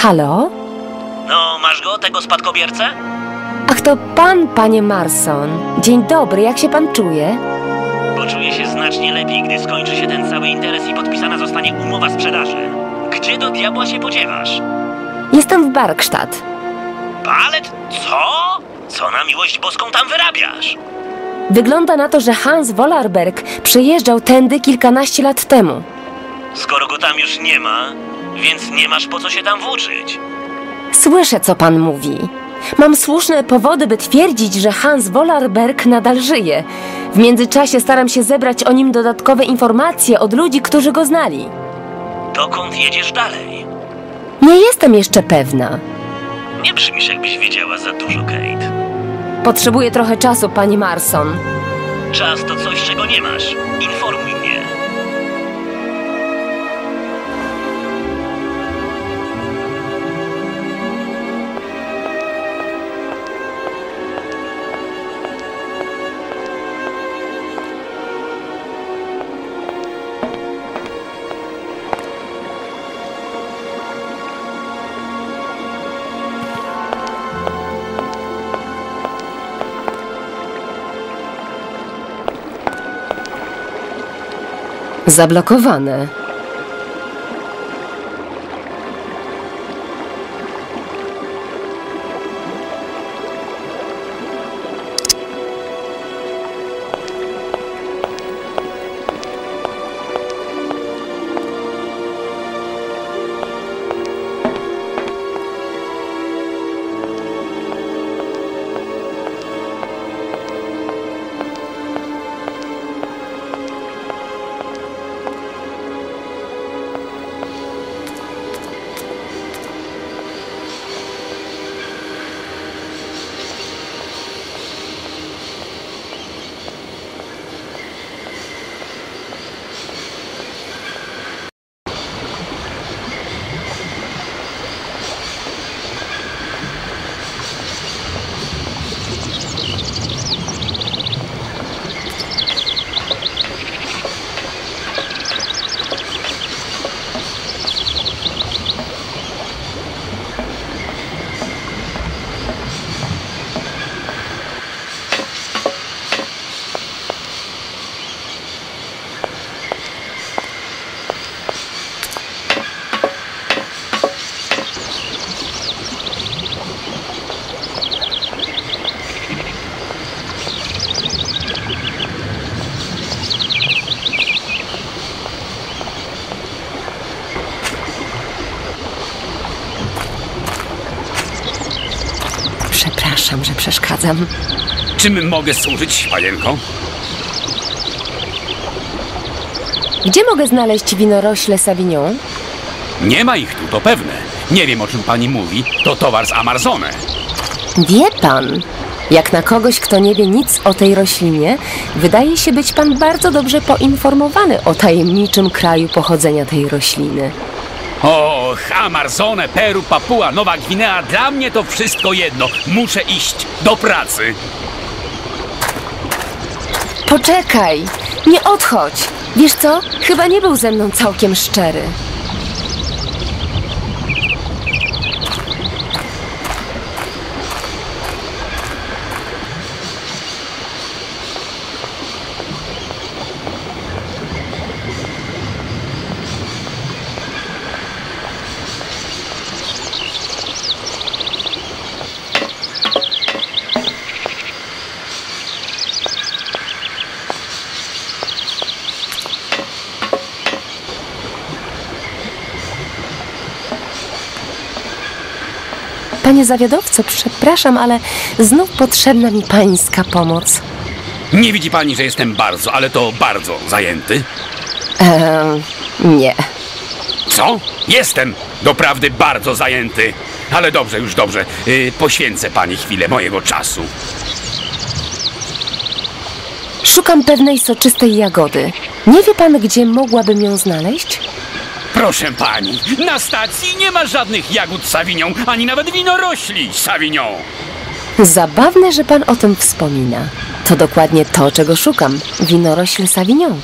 Halo? No, masz go, tego spadkobiercę? Ach, to pan, panie Marson. Dzień dobry, jak się pan czuje? Poczuję się znacznie lepiej, gdy skończy się ten cały interes i podpisana zostanie umowa sprzedaży. Gdzie do diabła się podziewasz? Jestem w Barkstadt. Balet? Co? Co na miłość boską tam wyrabiasz? Wygląda na to, że Hans Wollerberg przyjeżdżał tędy kilkanaście lat temu. Skoro go tam już nie ma, więc nie masz po co się tam włóczyć. Słyszę, co pan mówi. Mam słuszne powody, by twierdzić, że Hans Wollerberg nadal żyje. W międzyczasie staram się zebrać o nim dodatkowe informacje od ludzi, którzy go znali. Dokąd jedziesz dalej? Nie jestem jeszcze pewna. Nie brzmisz, jakbyś wiedziała za dużo, Kate. Potrzebuję trochę czasu, pani Marson. Czas to coś, czego nie masz. Informuj mnie. Zablokowane. Przeszkadzam. Czym mogę służyć, panienko? Gdzie mogę znaleźć winorośle Savignon? Nie ma ich tu, to pewne. Nie wiem, o czym pani mówi. To towar z Amazony. Wie pan, jak na kogoś, kto nie wie nic o tej roślinie, wydaje się być pan bardzo dobrze poinformowany o tajemniczym kraju pochodzenia tej rośliny. Och, Amazonę, Peru, Papua, Nowa Gwinea, dla mnie to wszystko jedno. Muszę iść do pracy. Poczekaj, nie odchodź. Wiesz co? Chyba nie był ze mną całkiem szczery. Panie zawiadowco, przepraszam, ale znów potrzebna mi pańska pomoc. Nie widzi pani, że jestem bardzo, ale to bardzo zajęty? Eee, nie. Co? Jestem doprawdy bardzo zajęty. Ale dobrze, już dobrze. Yy, poświęcę pani chwilę mojego czasu. Szukam pewnej soczystej jagody. Nie wie pan, gdzie mogłabym ją znaleźć? Proszę pani, na stacji nie ma żadnych jagód Savignon, ani nawet winorośli Savignon. Zabawne, że pan o tym wspomina. To dokładnie to, czego szukam. Winorośl Savignon.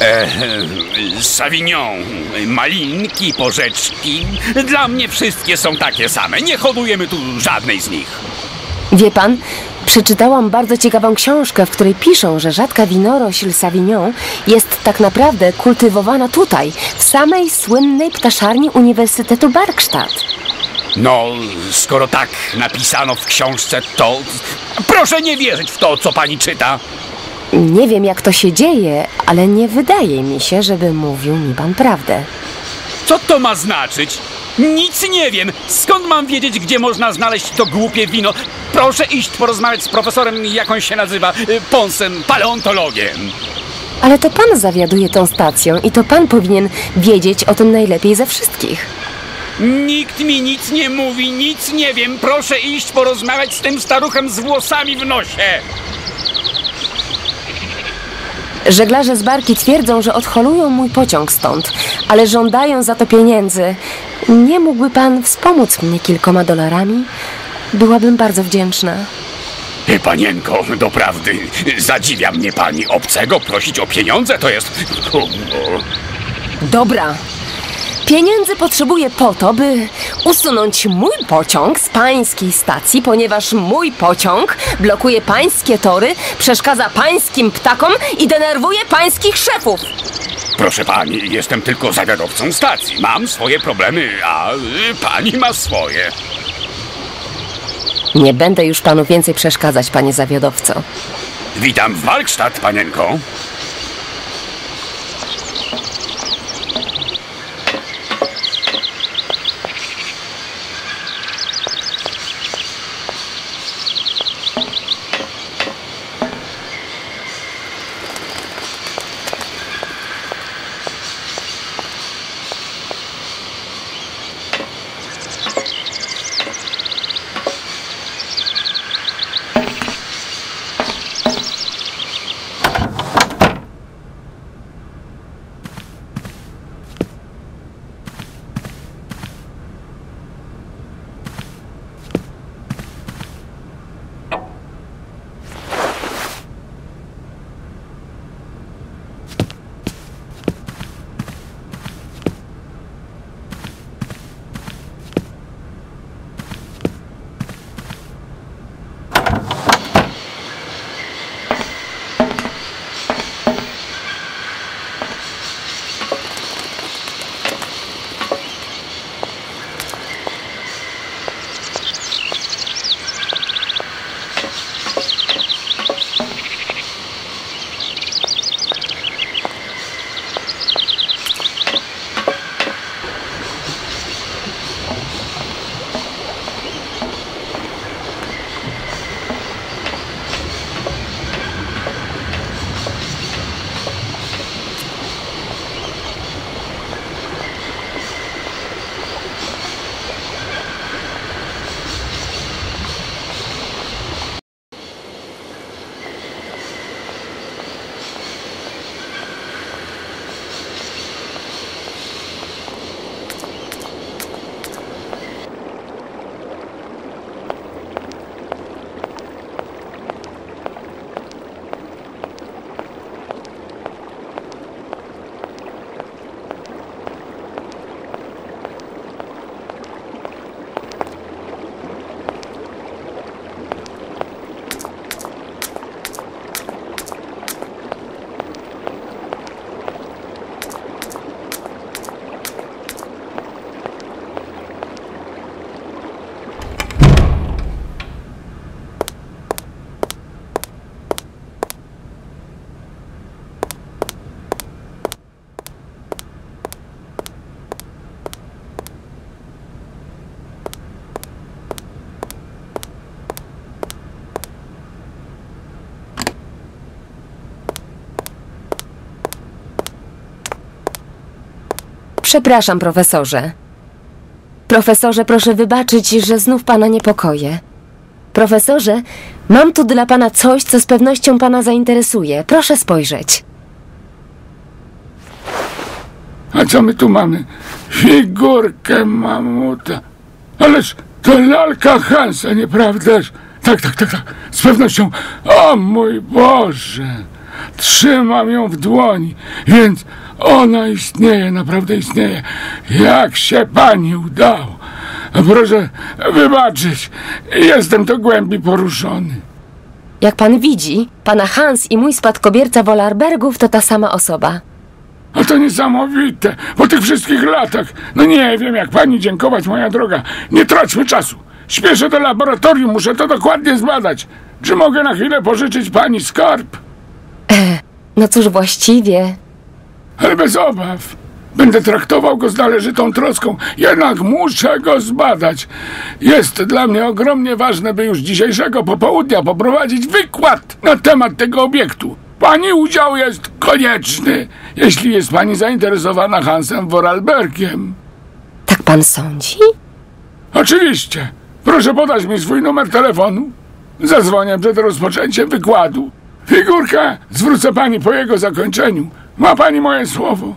E, Savignon, malinki, porzeczki. Dla mnie wszystkie są takie same. Nie hodujemy tu żadnej z nich. Wie pan, przeczytałam bardzo ciekawą książkę, w której piszą, że rzadka winorośl Savignon jest tak naprawdę kultywowana tutaj, w samej słynnej ptaszarni Uniwersytetu Barkstadt. No, skoro tak napisano w książce, to proszę nie wierzyć w to, co pani czyta. Nie wiem, jak to się dzieje, ale nie wydaje mi się, żeby mówił mi pan prawdę. Co to ma znaczyć? Nic nie wiem. Skąd mam wiedzieć, gdzie można znaleźć to głupie wino? Proszę iść porozmawiać z profesorem, jak on się nazywa, y, Ponsem, paleontologiem. Ale to pan zawiaduje tą stacją i to pan powinien wiedzieć o tym najlepiej ze wszystkich. Nikt mi nic nie mówi, nic nie wiem. Proszę iść porozmawiać z tym staruchem z włosami w nosie. Żeglarze z barki twierdzą, że odholują mój pociąg stąd, ale żądają za to pieniędzy. Nie mógłby pan wspomóc mnie kilkoma dolarami? Byłabym bardzo wdzięczna. Panienko, doprawdy, zadziwia mnie pani obcego prosić o pieniądze, to jest... Dobra. Pieniędzy potrzebuję po to, by usunąć mój pociąg z pańskiej stacji, ponieważ mój pociąg blokuje pańskie tory, przeszkadza pańskim ptakom i denerwuje pańskich szefów. Proszę pani, jestem tylko zawiadowcą stacji. Mam swoje problemy, a y, pani ma swoje. Nie będę już panu więcej przeszkadzać, panie zawiadowco. Witam w Walkstadt, panienko. Przepraszam, profesorze. Profesorze, proszę wybaczyć, że znów pana niepokoję. Profesorze, mam tu dla pana coś, co z pewnością pana zainteresuje. Proszę spojrzeć. A co my tu mamy? Figurkę mamuta. Ależ to lalka Hansa, nieprawdaż? Tak, tak, tak, tak. Z pewnością. O mój Boże! Trzymam ją w dłoni, więc ona istnieje, naprawdę istnieje. Jak się pani udało? Proszę wybaczyć, jestem do głębi poruszony. Jak pan widzi, pana Hans i mój spadkobierca Wolarbergów to ta sama osoba. A to niesamowite, po tych wszystkich latach. No nie wiem, jak pani dziękować, moja droga. Nie traćmy czasu. Śpieszę do laboratorium, muszę to dokładnie zbadać. Czy mogę na chwilę pożyczyć pani skarb? No cóż właściwie, Ale bez obaw. Będę traktował go z należytą troską, jednak muszę go zbadać. Jest dla mnie ogromnie ważne, by już dzisiejszego popołudnia poprowadzić wykład na temat tego obiektu. Pani udział jest konieczny, jeśli jest pani zainteresowana Hansem Vorarlbergiem. tak pan sądzi? Oczywiście. Proszę podać mi swój numer telefonu. Zadzwonię przed rozpoczęciem wykładu. Figurkę zwrócę pani po jego zakończeniu. Ma pani moje słowo.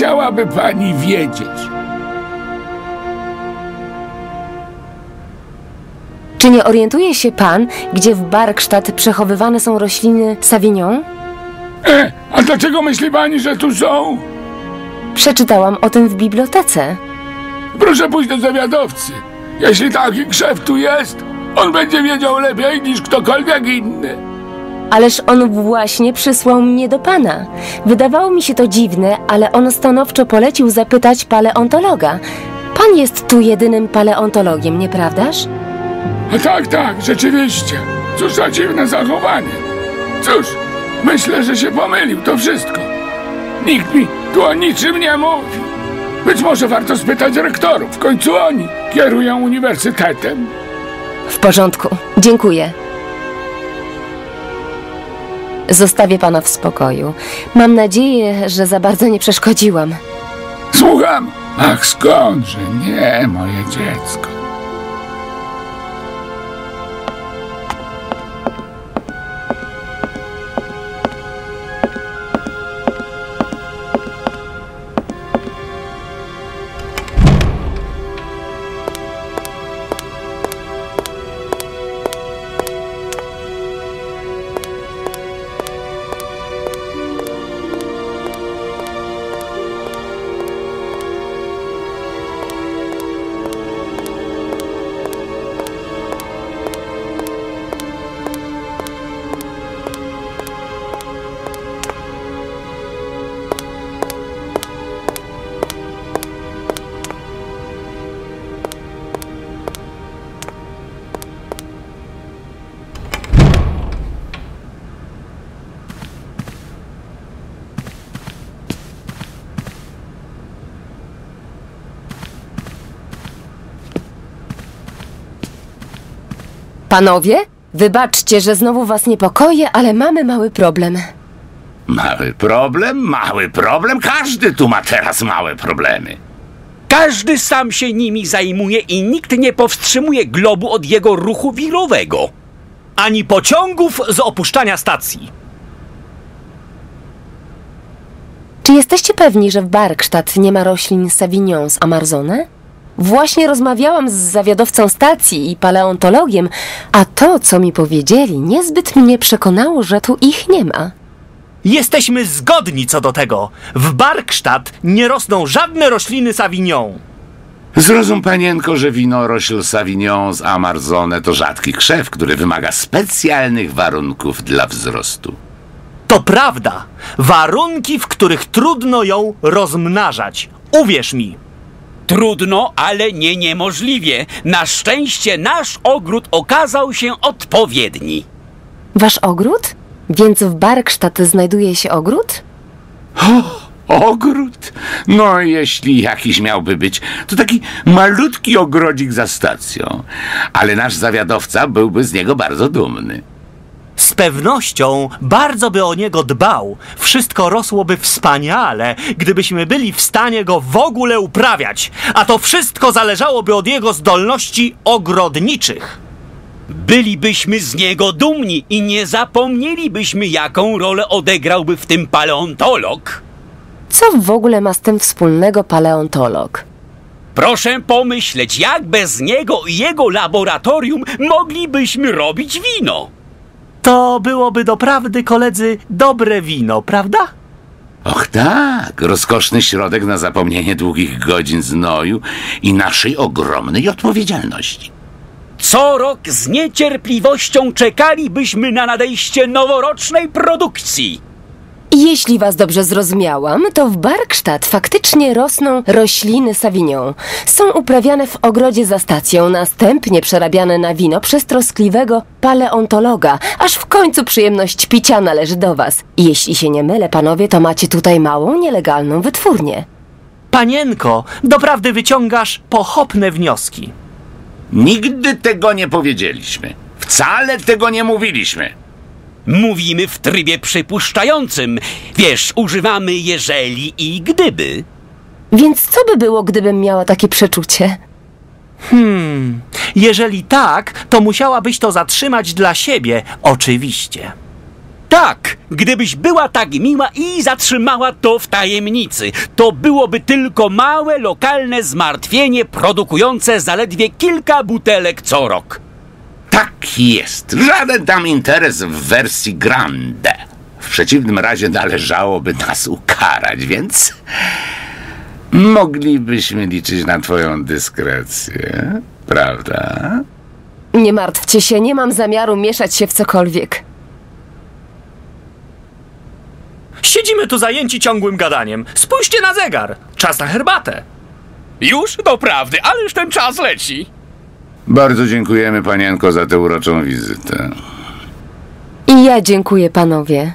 Chciałaby pani wiedzieć? Czy nie orientuje się pan, gdzie w Barkstadt przechowywane są rośliny Savignon? E, a dlaczego myśli pani, że tu są? Przeczytałam o tym w bibliotece. Proszę pójść do zawiadowcy. Jeśli taki krzew tu jest, on będzie wiedział lepiej niż ktokolwiek inny. Ależ on właśnie przysłał mnie do pana. Wydawało mi się to dziwne, ale on stanowczo polecił zapytać paleontologa. Pan jest tu jedynym paleontologiem, nieprawdaż? A tak, tak, rzeczywiście. Cóż za dziwne zachowanie. Cóż, myślę, że się pomylił, to wszystko. Nikt mi tu o niczym nie mówi. Być może warto spytać rektorów, w końcu oni kierują uniwersytetem. W porządku, dziękuję. Zostawię pana w spokoju. Mam nadzieję, że za bardzo nie przeszkodziłam. Słucham? Ach, skądże, nie, moje dziecko. Panowie, wybaczcie, że znowu was niepokoję, ale mamy mały problem. Mały problem, mały problem. Każdy tu ma teraz małe problemy. Każdy sam się nimi zajmuje i nikt nie powstrzymuje globu od jego ruchu wirowego. Ani pociągów z opuszczania stacji. Czy jesteście pewni, że w Barkstadt nie ma roślin Savignon z Amarzone? Właśnie rozmawiałam z zawiadowcą stacji i paleontologiem, a to, co mi powiedzieli, niezbyt mnie przekonało, że tu ich nie ma. Jesteśmy zgodni co do tego. W Barkstadt nie rosną żadne rośliny Savignon. Zrozum, panienko, że winorośl Savignon z Amarzone to rzadki krzew, który wymaga specjalnych warunków dla wzrostu. To prawda. Warunki, w których trudno ją rozmnażać. Uwierz mi. Trudno, ale nie niemożliwie. Na szczęście nasz ogród okazał się odpowiedni. Wasz ogród? Więc w Barkstadt znajduje się ogród? Ogród? No, jeśli jakiś miałby być, to taki malutki ogrodzik za stacją. Ale nasz zawiadowca byłby z niego bardzo dumny. Z pewnością bardzo by o niego dbał. Wszystko rosłoby wspaniale, gdybyśmy byli w stanie go w ogóle uprawiać. A to wszystko zależałoby od jego zdolności ogrodniczych. Bylibyśmy z niego dumni i nie zapomnielibyśmy, jaką rolę odegrałby w tym paleontolog. Co w ogóle ma z tym wspólnego paleontolog? Proszę pomyśleć, jak bez niego i jego laboratorium moglibyśmy robić wino. To byłoby doprawdy, koledzy, dobre wino, prawda? Och tak, rozkoszny środek na zapomnienie długich godzin znoju i naszej ogromnej odpowiedzialności. Co rok z niecierpliwością czekalibyśmy na nadejście noworocznej produkcji. Jeśli was dobrze zrozumiałam, to w Barkstadt faktycznie rosną rośliny Savignon. Są uprawiane w ogrodzie za stacją, następnie przerabiane na wino przez troskliwego paleontologa, aż w końcu przyjemność picia należy do was. Jeśli się nie mylę, panowie, to macie tutaj małą, nielegalną wytwórnię. Panienko, doprawdy wyciągasz pochopne wnioski. Nigdy tego nie powiedzieliśmy. Wcale tego nie mówiliśmy. Mówimy w trybie przypuszczającym. Wiesz, używamy jeżeli i gdyby. Więc co by było, gdybym miała takie przeczucie? Jeżeli tak, to musiałabyś to zatrzymać dla siebie, oczywiście. Tak, gdybyś była tak miła i zatrzymała to w tajemnicy, to byłoby tylko małe lokalne zmartwienie produkujące zaledwie kilka butelek co rok. Tak jest. Żaden tam interes w wersji grande. W przeciwnym razie należałoby nas ukarać, więc moglibyśmy liczyć na twoją dyskrecję, prawda? Nie martwcie się, nie mam zamiaru mieszać się w cokolwiek. Siedzimy tu zajęci ciągłym gadaniem. Spójrzcie na zegar. Czas na herbatę. Już? Doprawdy, ależ ten czas leci. Bardzo dziękujemy panienko za tę uroczą wizytę. I ja dziękuję, panowie.